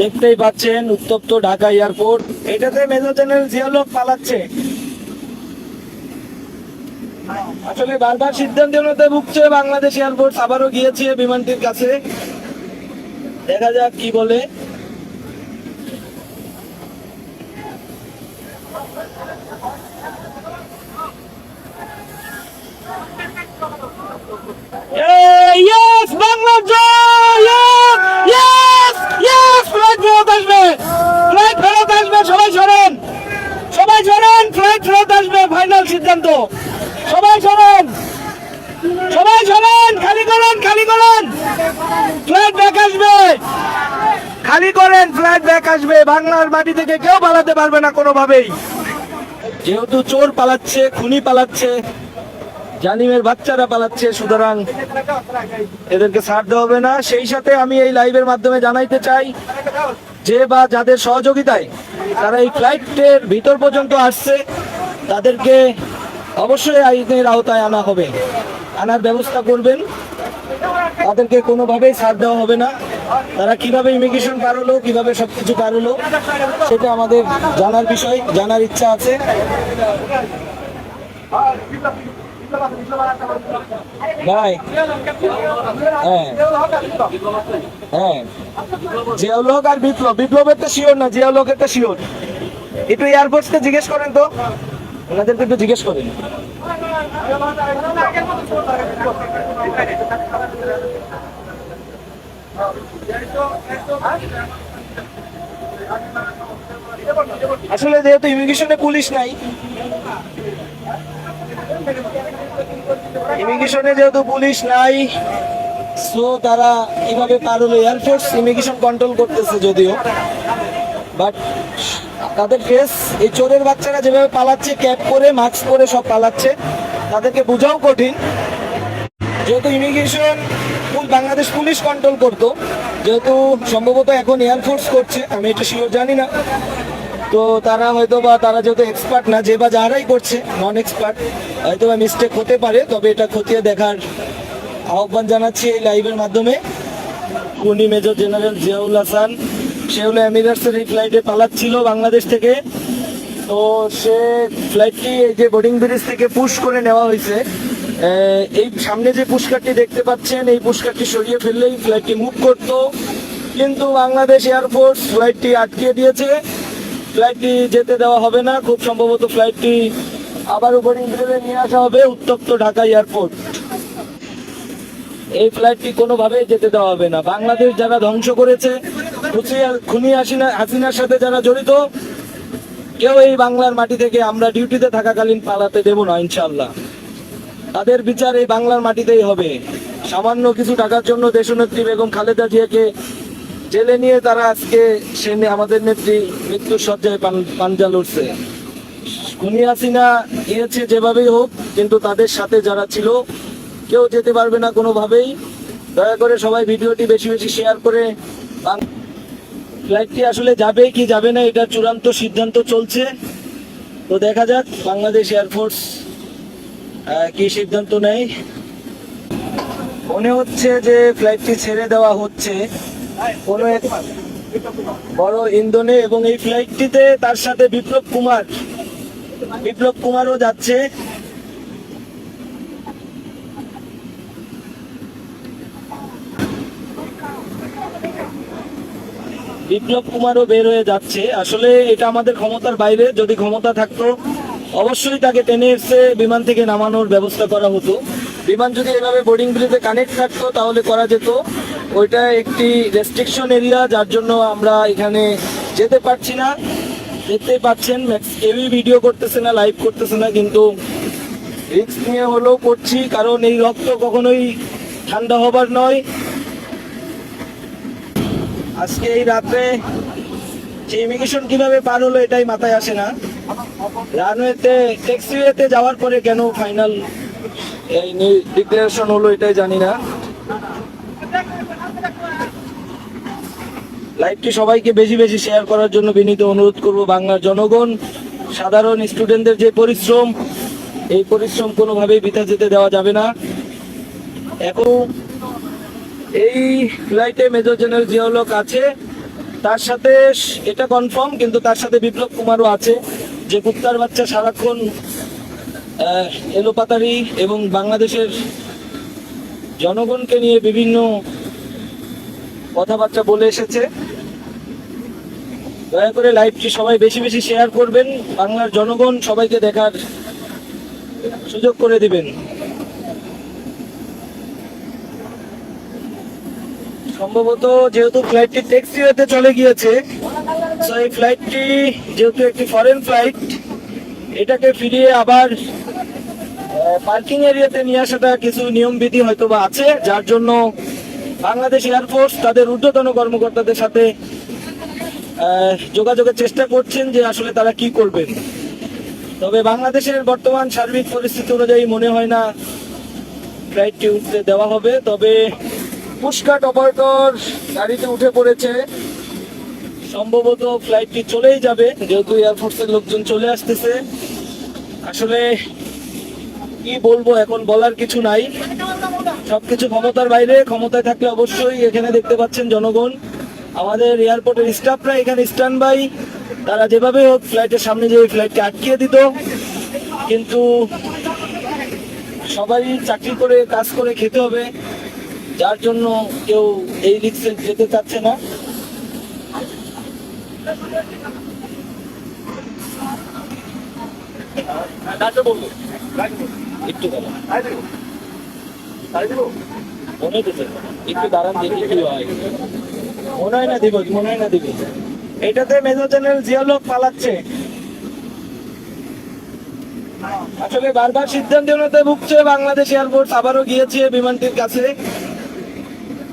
দেখতেই পাচ্ছেন উত্তপ্ত ঢাকা এয়ারপোর্ট। এটাতে মেজর জেনারেল জিয়ালক পালাচ্ছে। আসলে বারবার সিদ্ধান্ততে ভুগছে বাংলাদেশ এয়ারপোর্ট, আবারও গিয়েছে বিমানটির কাছে। দেখা যাক কি বলে ইয়েস বাংলা জয় ইয়েস ইয়েস ফ্লাইট ফেরত আসবে ফ্লাইট ফেরত আসবে সবাই সরেন সবাই সরেন ফ্লাইট ফেরত আসবে ফাইনাল সিদ্ধান্ত। সবাই সরেন। সবাই সরেন, খালি করেন খালি করেন। ফ্লাইট ব্যাক আসবে। খালি করেন ফ্লাইট ব্যাক আসবে। বাংলার মাটি থেকে কেউ পালাতে পারবে না কোনোভাবেই। যেহেতু চোর পালাচ্ছে, খুনি পালাচ্ছে, জালিমের বাচ্চারা পালাচ্ছে, সুতরাং এদেরকে ছাড় দেওয়া হবে না। সেই সাথে আমি এই লাইভের মাধ্যমে জানাইতে চাই, যে বা যাদের সহযোগিতায় তারা এই ফ্লাইটের ভিতর পর্যন্ত আসছে তাদেরকে অবশ্যই আইনের আওতায় আনা হবে। আনার ব্যবস্থা করবেন। তাদেরকে কোনোভাবেই ছাড় দেওয়া হবে না। তারা কীভাবে ইমিগ্রেশন পার হলো কীভাবে সবকিছু পার হলো সেটা আমাদের জানার বিষয়, জানার ইচ্ছা আছে। ভাই হ্যাঁ হ্যাঁ। আর বিপ্লব। বিপ্লবের তো শিওর না জিয়াউলকের তো শিওর। একটু এয়ারফোর্সকে জিজ্ঞেস করেন তো। ওনাদেরকে একটু জিজ্ঞেস করেন। আসলে যেহেতু ইমিগ্রেশনে পুলিশ নাই, ইমিগ্রেশনে যেহেতু পুলিশ নাই সো তারা কীভাবে পার হলো এয়ারফোর্স ইমিগ্রেশন কন্ট্রোল করতেছে যদিও বাট তাদের ফেস এই চোরের বাচ্চারা যেভাবে পালাচ্ছে ক্যাপ পরে মাস্ক পরে সব পালাচ্ছে, তাদেরকে বোঝাও কঠিন। যেহেতু ইমিগ্রেশন বাংলাদেশ পুলিশ কন্ট্রোল করতো, যেহেতু সম্ভবত এখন এয়ারফোর্স করছে, আমি এটা শিওর জানি না। তো তারা হয়তো বা তারা যেহেতু এক্সপার্ট না, যে বা যারাই করছে নন এক্সপার্ট হয়তো বা মিস্টেক হতে পারে, তবে এটা খতিয়ে দেখার আহ্বান জানাচ্ছি এই লাইভের মাধ্যমে। কুনি মেজর জেনারেল জিয়াউল হাসান সে হলো এমিরেটসের এই ফ্লাইটে পালাচ্ছিল বাংলাদেশ থেকে। তো সে ফ্লাইটটি এই যে বোর্ডিং ব্রিজ থেকে পুশ করে নেওয়া হয়েছে। এই সামনে যে পুষ্কারটি দেখতে পাচ্ছেন, এই পুষ্কারটি সরিয়ে ফেললেই ফ্লাইটটি মুভ করতো। কিন্তু বাংলাদেশ এয়ারফোর্স ফ্লাইটটি আটকে দিয়েছে। ফ্লাইটটি যেতে দেওয়া হবে না। খুব সম্ভবত ফ্লাইটটি আবার বোর্ডিং ব্রিজে নিয়ে আসা হবে উত্তপ্ত ঢাকা এয়ারপোর্ট। এই ফ্লাইটটি কোনোভাবেই যেতে দেওয়া হবে না। বাংলাদেশ যারা ধ্বংস করেছে খুনি হাসিনা হাসিনার সাথে যারা জড়িত, কেউ এই বাংলার মাটি থেকে আমরা ডিউটিতে থাকাকালীন পালাতে দেব না ইনশাল্লাহ তাদের বিচার এই বাংলার মাটিতেই হবে। সামান্য কিছু টাকার জন্য দেশনেত্রী বেগম খালেদা জিয়াকে জেলে নিয়ে তারা আজকে সে আমাদের নেত্রী মৃত্যুর পান- পাঞ্জা লড়ছে। খুনি হাসিনা গিয়েছে যেভাবেই হোক, কিন্তু তাদের সাথে যারা ছিল, কেউ যেতে পারবে না কোনোভাবেই। দয়া করে সবাই ভিডিওটি বেশি বেশি শেয়ার করে ফ্লাইটটি আসলে যাবে কি যাবে না, এটা চূড়ান্ত সিদ্ধান্ত চলছে। তো দেখা যাক, বাংলাদেশ এয়ারফোর্স কি সিদ্ধান্ত নেয়। মনে হচ্ছে যে ফ্লাইটটি ছেড়ে দেওয়া হচ্ছে। কোনো এক বড় ইন্ধনে এবং এই ফ্লাইটটিতে তার সাথে বিপ্লব কুমার, বিপ্লব কুমারও যাচ্ছে। বিপ্লব কুমারও বের হয়ে যাচ্ছে। আসলে এটা আমাদের ক্ষমতার বাইরে, যদি ক্ষমতা থাকতো, অবশ্যই তাকে টেনে এসে বিমান থেকে নামানোর ব্যবস্থা করা হতো। বিমান যদি এভাবে বোর্ডিং ব্রিজে কানেক্ট থাকতো, তাহলে করা যেত। ওইটা একটি রেস্ট্রিকশন এরিয়া যার জন্য আমরা এখানে যেতে পারছি না। দেখতেই পাচ্ছেন কেউই ভিডিও করতেছে না লাইভ করতেছে না, কিন্তু রিস্ক নিয়ে হলেও করছি, কারণ এই রক্ত কখনোই ঠান্ডা হবার নয়। আজকে এই রাত্রে যে ইমিগ্রেশন কীভাবে পার হলো এটাই মাথায় আসে না। রানওয়েতে ট্যাক্সিওয়েতে যাওয়ার পরে কেন ফাইনাল এই ডিক্লারেশন হলো এটাই জানি না। লাইভটি সবাইকে বেশি বেশি শেয়ার করার জন্য বিনীত অনুরোধ করব বাংলার জনগণ, সাধারণ স্টুডেন্টদের যে পরিশ্রম, এই পরিশ্রম কোনোভাবেই বৃথা যেতে দেওয়া যাবে না। এখন এই ফ্লাইটে মেজর জেনারেল জিয়াউলক আছে। তার সাথে এটা কনফার্ম কিন্তু তার সাথে বিপ্লব কুমারও আছে, যে কুত্তার বাচ্চা সারাক্ষণ এলোপাতারি এবং বাংলাদেশের জনগণকে নিয়ে বিভিন্ন কথাবার্তা বলে এসেছে। দয়া করে লাইভটি সবাই বেশি বেশি শেয়ার করবেন। বাংলার জনগণ সবাইকে দেখার সুযোগ করে দিবেন। সম্ভবত যেহেতু ফ্লাইটটি ট্যাক্সিওয়েতে চলে গিয়েছে তো এই ফ্লাইটটি যেহেতু একটি ফরেন ফ্লাইট এটাকে ফিরিয়ে আবার পার্কিং এরিয়াতে নিয়ে আসাটা কিছু নিয়মবিধি হয়তো বা আছে, যার জন্য বাংলাদেশ এয়ারফোর্স তাদের ঊর্ধ্বতন কর্মকর্তাদের সাথে যোগাযোগের চেষ্টা করছেন যে আসলে তারা কি করবেন তবে বাংলাদেশের বর্তমান সার্বিক পরিস্থিতি অনুযায়ী মনে হয় না ফ্লাইটটি উঠতে দেওয়া হবে, তবে পুষ্কাট অপারেটর গাড়িতে উঠে পড়েছে। সম্ভবত ফ্লাইটটি চলেই যাবে, যেহেতু এয়ারফোর্সের লোকজন চলে আসতেছে। আসলে কি বলব, এখন বলার কিছু নাই। সবকিছু ক্ষমতার বাইরে, ক্ষমতায় থাকলে অবশ্যই এখানে দেখতে পাচ্ছেন জনগণ। আমাদের এয়ারপোর্টের স্টাফরা এখানে স্ট্যান্ড বাই তারা যেভাবে হোক ফ্লাইটের সামনে যে ফ্লাইটকে আটকিয়ে দিত। কিন্তু সবাই চাকরি করে, কাজ করে খেতে হবে। যার জন্য কেউ এই রিক্সে যেতে চাচ্ছে না। একটু মনে হইতেছে একটু দাঁড়ান দেখি কি হয়। মনে হয় না দিব মনে হয় না দিব এটাতে মেজর জেনারেল জিয়ালক পালাচ্ছে। আসলে বারবার সিদ্ধান্তহীনতায় ভুগছে বাংলাদেশ এয়ারফোর্স আবারও গিয়েছে বিমানটির কাছে।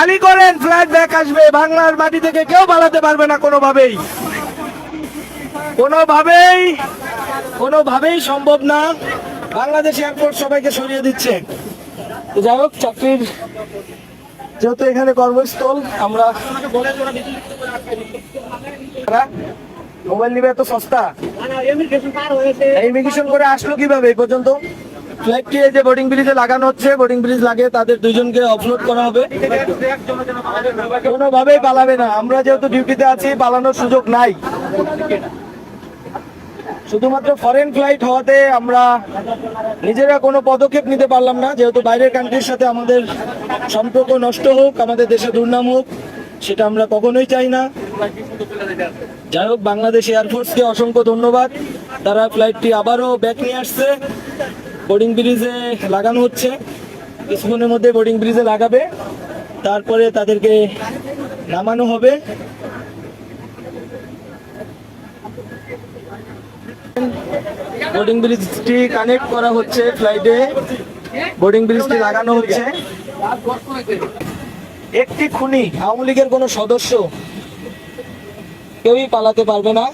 খালি করেন ফ্লাইট ব্যাক আসবে। বাংলার মাটি থেকে কেউ পালাতে পারবে না কোনোভাবেই। কোনোভাবেই কোনোভাবেই সম্ভব না। বাংলাদেশ এয়ারপোর্ট সবাইকে সরিয়ে দিচ্ছে। যাই হোক চাকরির যেহেতু এখানে কর্মস্থল আমরা মোবাইল নিবে এত সস্তা? ইমিগ্রেশন করে আসলো কীভাবে এই পর্যন্ত? এই যে বোর্ডিং ব্রিজে লাগানো হচ্ছে বোর্ডিং ব্রিজ লাগে তাদের দুইজনকে অফলোড করা হবে। কোনোভাবেই পালাবে না। আমরা যেহেতু ডিউটিতে আছি, পালানোর সুযোগ নাই। শুধুমাত্র ফরেন ফ্লাইট হওয়াতে আমরা নিজেরা কোনো পদক্ষেপ নিতে পারলাম না। যেহেতু বাইরের কান্ট্রির সাথে আমাদের সম্পর্ক নষ্ট হোক, আমাদের দেশে দুর্নাম হোক, সেটা আমরা কখনোই চাই না। যাই হোক, বাংলাদেশ এয়ারফোর্সকে অসংখ্য ধন্যবাদ। তারা ফ্লাইটটি আবারও ব্যাক নিয়ে আসছে। বোর্ডিং ব্রিজে লাগানো হচ্ছে। কিছুক্ষণের মধ্যে বোর্ডিং ব্রিজে লাগাবে। তারপরে তাদেরকে নামানো হবে। বোর্ডিং ব্রিজটি কানেক্ট করা হচ্ছে ফ্লাইটে বোর্ডিং ব্রিজটি লাগানো হচ্ছে। একটি খুনি, আওয়ামী লীগের কোনো সদস্য কেউই পালাতে পারবে না।